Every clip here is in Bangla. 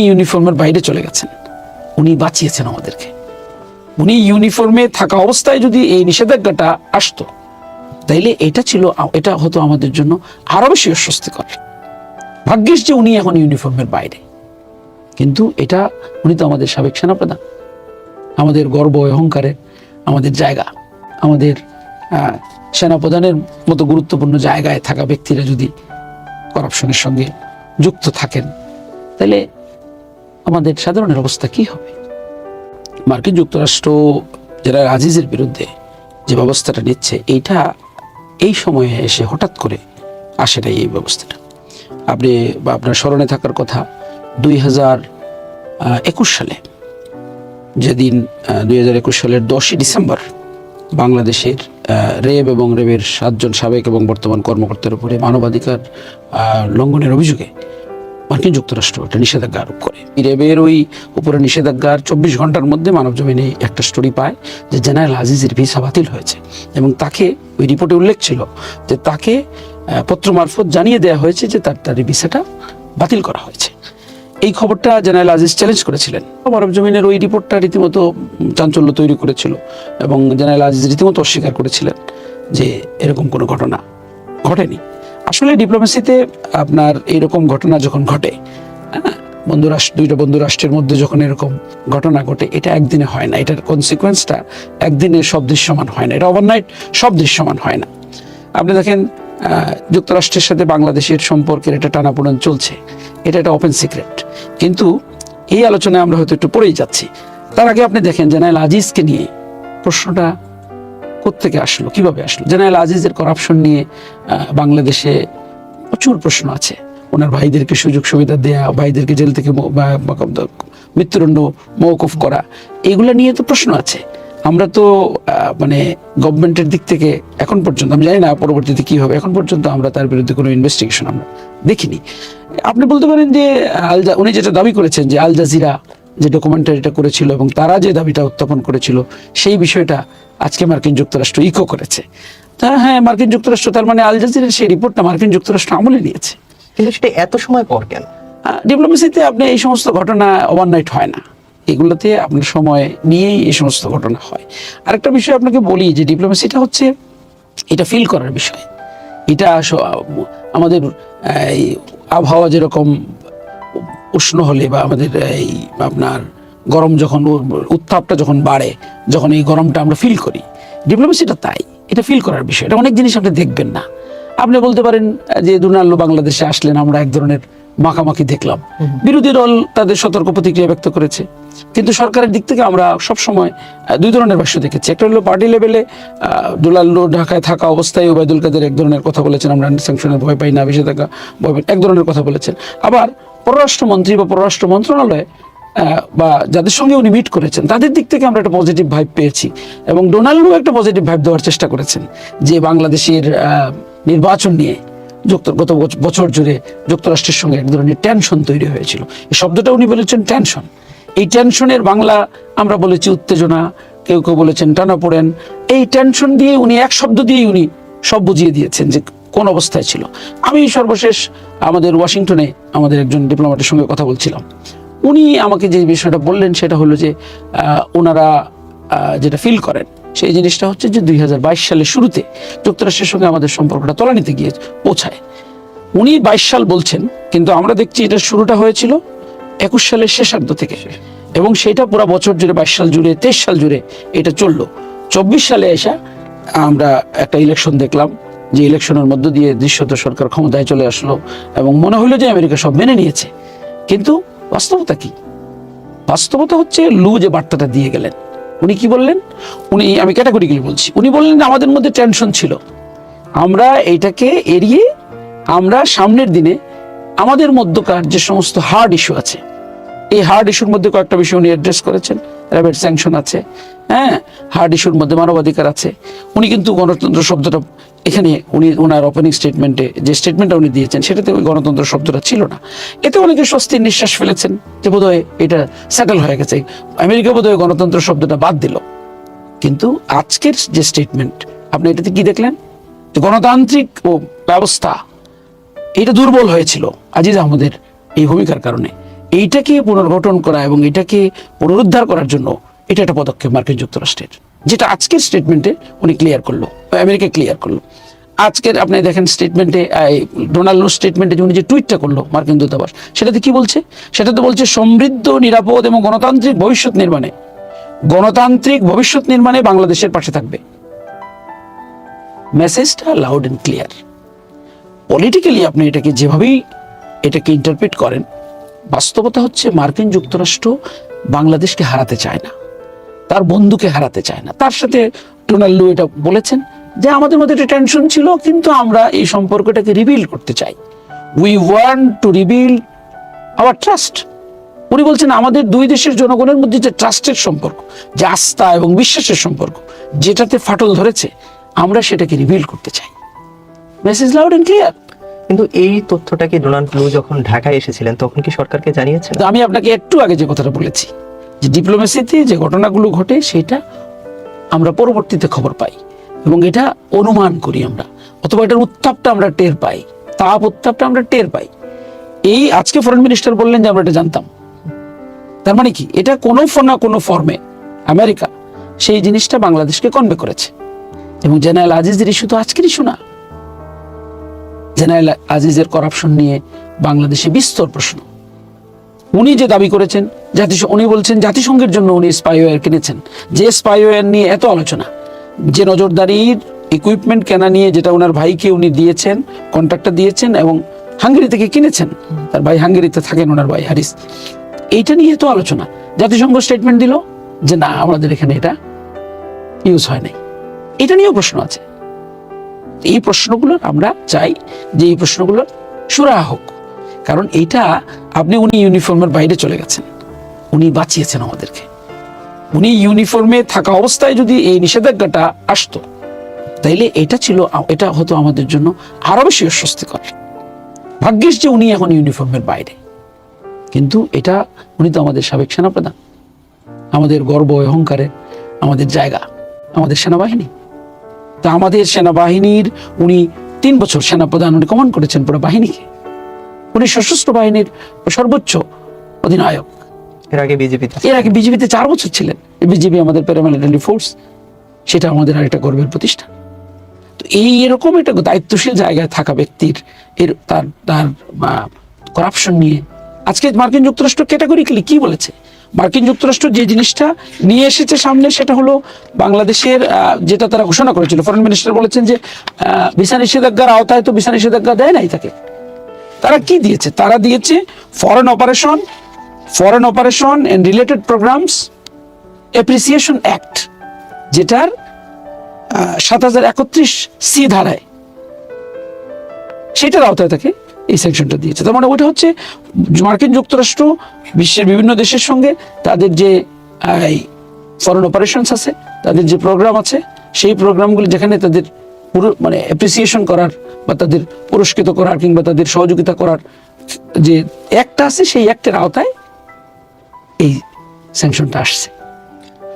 ইউনিফর্মের বাইরে চলে গেছেন। উনি বাঁচিয়েছেন আমাদেরকে। উনি ইউনিফর্মে থাকা অবস্থায় যদি এই নিষেধাজ্ঞাটা আসতো, তাইলে এটা ছিল, এটা হতো আমাদের জন্য আরও বেশি অস্বস্তিকর। ভাগ্যিস যে উনি এখন ইউনিফর্মের বাইরে। কিন্তু এটা, উনি তো আমাদের সাবেক সেনাপ্রধান। আমাদের গর্ব, অহংকারের আমাদের জায়গা। আমাদের সেনাপ্রধানের মতো গুরুত্বপূর্ণ জায়গায় থাকা ব্যক্তিরা যদি করাপশনের সঙ্গে যুক্ত থাকেন তাহলে আমাদের সাধারণের অবস্থা কি হবে? মার্কিন যুক্তরাষ্ট্র, যারা আজিজের বিরুদ্ধে যে ব্যবস্থাটা নিচ্ছে, এইটা এই সময়ে এসে হঠাৎ করে আসে নাই এই ব্যবস্থাটা। আপনি বা আপনার স্মরণে থাকার কথা, দুই হাজার একুশ সালে, যেদিন দুই হাজার একুশ সালের দশই ডিসেম্বর, বাংলাদেশের রেব এবং রেবের সাতজন সাবেক এবং বর্তমান কর্মকর্তার উপরে মানবাধিকার লঙ্ঘনের অভিযোগে মার্কিন যুক্তরাষ্ট্র একটা নিষেধাজ্ঞা আরোপ করে। রেবের ওই উপরে নিষেধাজ্ঞার চব্বিশ ঘণ্টার মধ্যে মানব জমিনে একটা স্টোরি পায় যে জেনারেল আজিজের ভিসা বাতিল হয়েছে এবং তাকে ওই রিপোর্টে উল্লেখ ছিল যে তাকে পত্র মারফত জানিয়ে দেওয়া হয়েছে যে তার তার ভিসাটা বাতিল করা হয়েছে। এই খবরটা জেনারেল আজিজ চ্যালেঞ্জ করেছিলেন। মানব জমিনের ওই রিপোর্টটা রীতিমতো চাঞ্চল্য তৈরি করেছিল এবং জেনারেল আজিজ রীতিমতো অস্বীকার করেছিলেন যে এরকম কোনো ঘটনা ঘটেনি। আসলে ডিপ্লোমেসিতে আপনার এরকম ঘটনা যখন ঘটে হ্যাঁ, বন্ধু দুইটা বন্ধু রাষ্ট্রের মধ্যে যখন এরকম ঘটনা ঘটে এটা একদিনে হয় না। এটার কনসিকোয়েন্সটা একদিনে সব দৃশ্যমান হয় না। এটা ওভারনাইট সব দৃশ্যমান হয় না। আপনি দেখেন যুক্তরাষ্ট্রের সাথে বাংলাদেশের সম্পর্কের একটা টানাপোড়ন চলছে। এটা একটা ওপেন সিক্রেট কিন্তু এই আলোচনায় আমরা হয়তো একটু পড়েই যাচ্ছি। তার আগে আপনি দেখেন জেনারেল আজিজকে নিয়ে প্রশ্নটা কোত্থেকে আসলো, কীভাবে আসলো? জেনারেল আজিজের করাপশন নিয়ে বাংলাদেশে প্রচুর প্রশ্ন আছে। ওনার ভাইদেরকে সুযোগ সুবিধা দেয়া, ভাইদেরকে জেল থেকে মৃত্যুদণ্ড মৌকুফ করা, এগুলো নিয়ে তো প্রশ্ন আছে। আমরা তো মানে গভর্নমেন্টের দিক থেকে এখন পর্যন্ত, আমি জানি না পরবর্তীতে কি হবে, এখন পর্যন্ত আমরা তার বিরুদ্ধে কোনো ইনভেস্টিগেশন আমরা দেখিনি। আপনি বলতে পারেন যে আল জা- উনি যেটা দাবি করেছেন যে আল জাজিরা যে ডকুমেন্টারিটা করেছিল এবং তারা যে দাবিটা উত্থাপন করেছিল সেই বিষয়টা আজকে মার্কিন যুক্তরাষ্ট্র ইকো করেছে। তা হ্যাঁ মার্কিন যুক্তরাষ্ট্র তার মানে আল জাজিরার সেই রিপোর্টটা মার্কিন যুক্তরাষ্ট্র আমলে নিয়েছে। কিন্তু সেটা এত সময় পর কেন? ডিপ্লোমেসিতে আপনি এই সমস্ত ঘটনা ওভারনাইট হয় না। এগুলোতে আপনার সময় নিয়েই এই সমস্ত ঘটনা হয়। আরেকটা বিষয় আপনাকে বলি যে ডিপ্লোমেসিটা হচ্ছে এটা ফিল করার বিষয়। এটা আমাদের এই আবহাওয়া যেরকম উষ্ণ হলে বা আমাদের এই আপনার গরম যখন উত্তাপটা যখন বাড়ে যখন এই গরমটা আমরা ফিল করি ডিপ্লোমেসিটা তাই এটা ফিল করার বিষয় এটা অনেক জিনিস আপনি দেখবেন না। আপনি বলতে পারেন যে দুনাল্লো বাংলাদেশে আসলেন আমরা এক ধরনের মাখামাখি দেখলাম। বিরোধী দল তাদের সতর্ক প্রতিক্রিয়া ব্যক্ত করেছে। কিন্তু সরকারের দিক থেকে আমরা সব সময় দুই ধরনের ভাষ্য দেখেছি। একটা হলো পার্টি লেভেলে দুলাল্লো ঢাকায় থাকা অবস্থায় ওবায়দুল কাদের এক ধরনের কথা বলেছেন আমরা স্যাংশনের ভয় পাই না বেশি থাকা ভয় এক ধরনের কথা বলেছেন। আবার পররাষ্ট্রমন্ত্রী বা পররাষ্ট্র মন্ত্রণালয় বা যাদের সঙ্গে উনি মিট করেছেন, তাদের দিক থেকে আমরা একটা পজিটিভ ভাইব পেয়েছি। এবং ডোনাল্ডও একটা পজিটিভ ভাইব দেওয়ার চেষ্টা করেছেন যে বাংলাদেশের নির্বাচন নিয়ে যুক্ত গত বছ- বছর জুড়ে যুক্তরাষ্ট্রের সঙ্গে এক ধরনের টেনশন তৈরি হয়েছিল। এই শব্দটা উনি বলেছেন টেনশন এই টেনশনের বাংলা আমরা বলেছি উত্তেজনা, কেউ কেউ বলেছেন টানা পড়েন এই টেনশন দিয়ে উনি এক শব্দ দিয়েই উনি সব বুঝিয়ে দিয়েছেন যে কোন অবস্থায় ছিল? আমি সর্বশেষ আমাদের ওয়াশিংটনে আমাদের একজন ডিপ্লোম্যাটের সঙ্গে কথা বলছিলাম। উনি আমাকে যে বিষয়টা বললেন সেটা হলো যে ওনারা যেটা ফিল করেন, সেই জিনিসটা হচ্ছে যে দুই হাজার বাইশ সালের শুরুতে যুক্তরাষ্ট্রের সঙ্গে আমাদের সম্পর্কটা তলানিতে গিয়ে পৌঁছায়। উনি বাইশ সাল বলছেন, কিন্তু আমরা দেখছি এটার শুরুটা হয়েছিল একুশ সালের শেষার্ধ থেকে। এবং সেটা পুরো বছর জুড়ে, বাইশ সাল জুড়ে, তেইশ সাল জুড়ে এটা চলল। চব্বিশ সালে এসে আমরা একটা ইলেকশন দেখলাম। যে ইলেকশনের মধ্য দিয়ে দৃশ্যত সরকার ক্ষমতায় চলে আসলো এবং মনে হলো যে আমেরিকা সব মেনে নিয়েছে। কিন্তু বাস্তবতা কি? বাস্তবতা হচ্ছে লু যে বার্তাটা দিয়ে গেলেন, উনি কি বললেন? উনি, আমি ক্যাটাগরিক্যালি বলছি, উনি বললেন আমাদের মধ্যে টেনশন ছিল। আমরা এইটাকে এড়িয়ে আমরা সামনের দিনে আমাদের মধ্যকার যে সমস্ত হার্ড ইস্যু আছে, এই হার্ড ইস্যুর মধ্যে কয়েকটা বিষয় উনি অ্যাড্রেস করেছেন। র্যাবের স্যাংশন আছে হ্যাঁ হার্ড ইস্যুর মধ্যে মানবাধিকার আছে। উনি কিন্তু গণতন্ত্র শব্দটা এখানে উনি ওনার ওপেনিং স্টেটমেন্টে যে স্টেটমেন্টটা উনি দিয়েছেন, সেটাতে ওই গণতন্ত্র শব্দটা ছিল না। এতে অনেকে স্বস্তির নিঃশ্বাস ফেলেছেন যে বোধহয় এটা সেটেল হয়ে গেছে। আমেরিকা বোধহয় গণতন্ত্র শব্দটা বাদ দিল। কিন্তু আজকের যে স্টেটমেন্ট আপনি এটাতে কি দেখলেন? গণতান্ত্রিক ও ব্যবস্থা, এটা দুর্বল হয়েছিল আজিজ আহমদের এই ভূমিকার কারণে। এইটাকে পুনর্গঠন করা এবং এটাকে পুনরুদ্ধার করার জন্য এটা একটা পদক্ষেপ মার্কিন যুক্তরাষ্ট্রের। যেটা আজকের স্টেটমেন্টে উনি ক্লিয়ার করল, আমেরিকা ক্লিয়ার করল। আজকের আপনি দেখেন স্টেটমেন্টে ডোনাল্ডো স্টেটমেন্টে উনি যে টুইটটা করল মার্কিন দূতাবাস, সেটাতে কি বলছে? সেটাতে বলছে সমৃদ্ধ, নিরাপদ এবং গণতান্ত্রিক ভবিষ্যৎ নির্মাণে। গণতান্ত্রিক ভবিষ্যৎ নির্মাণে বাংলাদেশের পাশে থাকবে। মেসেজটা লাউড অ্যান্ড ক্লিয়ার পলিটিক্যালি আপনি এটাকে যেভাবেই এটাকে ইন্টারপ্রেট করেন, বাস্তবতা হচ্ছে মার্কিন যুক্তরাষ্ট্র বাংলাদেশকে হারাতে চায় না। তার বন্ধুকে হারাতে চায় না। তার সাথে ডোনাল্ডো এটা বলেছেন যে আমাদের মধ্যে একটা টেনশন ছিল কিন্তু আমরা এই সম্পর্কটাকে রিবিল করতে চাই। We want to rebuild our trust উনি বলছেন আমাদের দুই দেশের জনগণের মধ্যে যে ট্রাস্টের সম্পর্ক যে আস্থা এবং বিশ্বাসের সম্পর্ক যেটাতে ফাটল ধরেছে আমরা সেটাকে রিভিল করতে চাই। মেসেজ লাউড অ্যান্ড ক্লিয়ার কিন্তু এই তথ্যটা কি ডোনাল্ড ট্রু যখন ঢাকায় এসেছিলেন তখন কি সরকারকে জানিয়েছেন? আমি আপনাকে একটু আগে যে কথাটা বলেছি যে ডিপ্লোমেসিতে যে ঘটনাগুলো ঘটে, সেটা আমরা পরবর্তীতে খবর পাই এবং এটা অনুমান করি আমরা। অথবা এটার উত্তাপটা আমরা টের পাই, তাপ উত্তাপটা আমরা টের পাই। এই আজকে ফরেন মিনিস্টার বললেন যে আমরা এটা জানতাম। তার মানে কি? এটা কোনো না কোনো ফর্মে আমেরিকা সেই জিনিসটা বাংলাদেশকে কনভে করেছে। এবং জেনারেল আজিজের ইস্যু তো আজকের ইস্যু না। জেনারেল আজিজের করাপশন নিয়ে বাংলাদেশে বিস্তর প্রশ্ন। উনি যে দাবি করেছেন জাতিসংঘ উনি বলছেন জাতিসংঘের জন্য উনি স্পাইওয়্যার কিনেছেন। যে স্পাইওয়্যার নিয়ে এত আলোচনা, যে নজরদারির ইকুইপমেন্ট কেনা নিয়ে যেটা ওনার ভাইকে উনি দিয়েছেন কন্ট্রাক্টটা দিয়েছেন এবং হাঙ্গেরি থেকে কিনেছেন, তার ভাই হাঙ্গেরিতে থাকেন ওনার ভাই হারিস। এইটা নিয়ে এত আলোচনা, জাতিসংঘ স্টেটমেন্ট দিল যে না, আমাদের এখানে এটা ইউজ হয় নাই। এটা নিয়েও প্রশ্ন আছে। এই প্রশ্নগুলো আমরা চাই যে এই প্রশ্নগুলো সুরাহা হোক। কারণ এইটা আপনি উনি ইউনিফর্মের বাইরে চলে গেছেন। উনি বাঁচিয়েছেন আমাদেরকে। উনি ইউনিফর্মে থাকা অবস্থায় যদি এই নিষেধাজ্ঞাটা আসতো, তাইলে এটা ছিল এটা হতো আমাদের জন্য আরও বেশি অস্বস্তিকর। ভাগ্যিস যে উনি এখন ইউনিফর্মের বাইরে। কিন্তু এটা উনি তো আমাদের সাবেক সেনাপ্রধান। আমাদের গর্ব অহংকারে আমাদের জায়গা, আমাদের সেনাবাহিনী। তা আমাদের সেনাবাহিনীর উনি তিন বছর সেনাপ্রধান উনি কমান্ড করেছেন পুরো বাহিনীকে। উনি সশস্ত্র বাহিনীর সর্বোচ্চ অধিনায়ক। এর আগে বিজেপিতে এর আগে বিজেপিতে চার বছর ছিলেন। বিজেপি আমাদের প্যারামিলিটারি ফোর্স সেটা আমাদের আরেকটা গর্বের প্রতিষ্ঠান। তো এই এরকম একটা দায়িত্বশীল জায়গায় থাকা ব্যক্তির এর তার তার করাপশন নিয়ে। আজকে মার্কিন যুক্তরাষ্ট্র ক্যাটাগরিক্যালি কি বলেছে? মার্কিন যুক্তরাষ্ট্র যে জিনিসটা নিয়ে এসেছে সামনে সেটা হলো বাংলাদেশের যেটা তারা ঘোষণা করেছিল। ফরেন মিনিস্টার বলেছেন যে ভিসা নিষেধাজ্ঞার আওতায় তো ভিসা নিষেধাজ্ঞা দেয় নাই তাকে। তারা কি দিয়েছে? তারা দিয়েছে foreign operation foreign operation and related programmes appreciation act যেটার সাত হাজার একত্রিশ সি ধারায় সেটার আওতায় তাকে এই সেকশনটা দিয়েছে। তার মানে ওটা হচ্ছে মার্কিন যুক্তরাষ্ট্র, বিশ্বের বিভিন্ন দেশের সঙ্গে তাদের যে ফরেন অপারেশনস আছে, তাদের যে প্রোগ্রাম আছে, সেই প্রোগ্রামগুলি যেখানে তাদের মানে অ্যাপ্রিসিয়েশন করার বা তাদের পুরস্কৃত করার কিংবা তাদের সহযোগিতা করার যে একটা আছে, সেই অ্যাক্টের আওতায় এই স্যাংশনটা আসছে।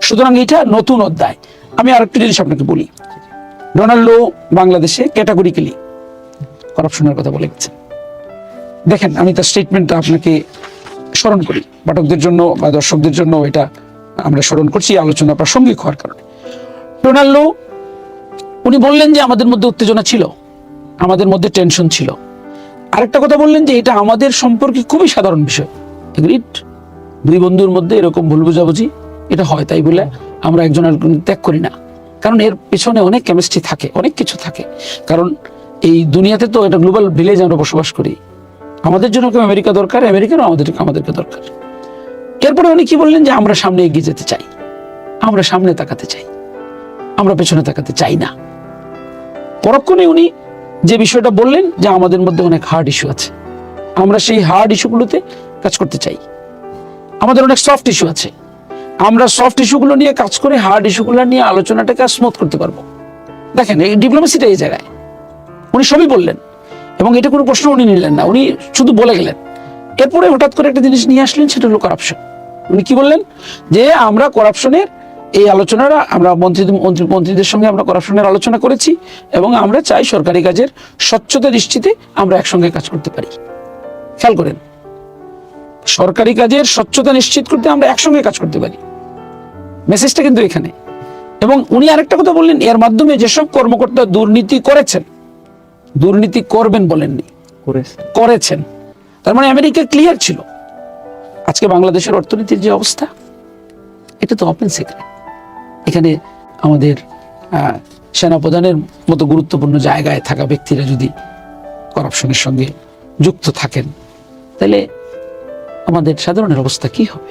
সুতরাং এটা নতুন অধ্যায়। আমি আরেকটা জিনিস আপনাকে বলি। ডোনাল্ডো বাংলাদেশে ক্যাটাগরিক্যালি করাপশনের কথা বলে গেছেন। দেখেন, আমি তার স্টেটমেন্টটা আপনাকে স্মরণ করি। পাঠকদের জন্য বা দর্শকদের জন্য এটা আমরা স্মরণ করছি আলোচনা প্রাসঙ্গিক হওয়ার কারণে। ডোনাল্ডো উনি বললেন যে আমাদের মধ্যে উত্তেজনা ছিল, আমাদের মধ্যে টেনশন ছিল। আরেকটা কথা বললেন যে এটা আমাদের সম্পর্কে খুবই সাধারণ বিষয়। দুই বন্ধুর মধ্যে এরকম ভুল বুঝাবুঝি, এটা হয় তাই বলে আমরা একজন আরেকজন ত্যাগ করি না। কারণ এর পেছনে অনেক কেমিস্ট্রি থাকে, অনেক কিছু থাকে। কারণ এই দুনিয়াতে তো এটা গ্লোবাল ভিলেজ আমরা বসবাস করি। আমাদের জন্য কেউ আমেরিকা দরকার আমেরিকারও আমাদের আমাদেরকে দরকার। এরপরে উনি কি বললেন যে আমরা সামনে এগিয়ে যেতে চাই। আমরা সামনে তাকাতে চাই। আমরা পেছনে তাকাতে চাই না। পরক্ষণে উনি যে বিষয়টা বললেন যে আমাদের মধ্যে অনেক হার্ড ইস্যু আছে। আমরা সেই হার্ড ইস্যুগুলোতে কাজ করতে চাই। আমাদের অনেক সফট ইস্যু আছে। আমরা সফট ইস্যুগুলো নিয়ে কাজ করে হার্ড ইস্যুগুলো নিয়ে আলোচনাটাকে স্মুথ করতে পারব। দেখেন, এই ডিপ্লোমেসিটা এই জায়গায়। উনি সবই বললেন এবং এটা কোনো প্রশ্ন উনি নিলেন না। উনি শুধু বলে গেলেন। এরপরে হঠাৎ করে একটা জিনিস নিয়ে আসলেন, সেটা হলো করাপশন উনি কি বললেন? যে আমরা করাপশনের এই আলোচনাটা আমরা মন্ত্রী মন্ত্রী মন্ত্রীদের সঙ্গে আমরা করাপশনের আলোচনা করেছি এবং আমরা চাই সরকারি কাজের স্বচ্ছতা দৃষ্টিতে আমরা একসঙ্গে কাজ করতে পারি। খেয়াল করেন সরকারি কাজের স্বচ্ছতা নিশ্চিত করতে আমরা একসঙ্গে কাজ করতে পারি। মেসেজটা কিন্তু এখানে। এবং উনি আরেকটা কথা বললেন এর মাধ্যমে যেসব কর্মকর্তা দুর্নীতি করেছেন দুর্নীতি করবেন বলেননি। করেছেন। তার মানে আমেরিকা ক্লিয়ার ছিল। আজকে বাংলাদেশের অর্থনীতির যে অবস্থা এটা তো ওপেন সিক্রেট এখানে আমাদের সেনাপ্রধানের মতো গুরুত্বপূর্ণ জায়গায় থাকা ব্যক্তিরা যদি করাপশনের সঙ্গে যুক্ত থাকেন, তাহলে আমাদের সাধারণের অবস্থা কি হবে?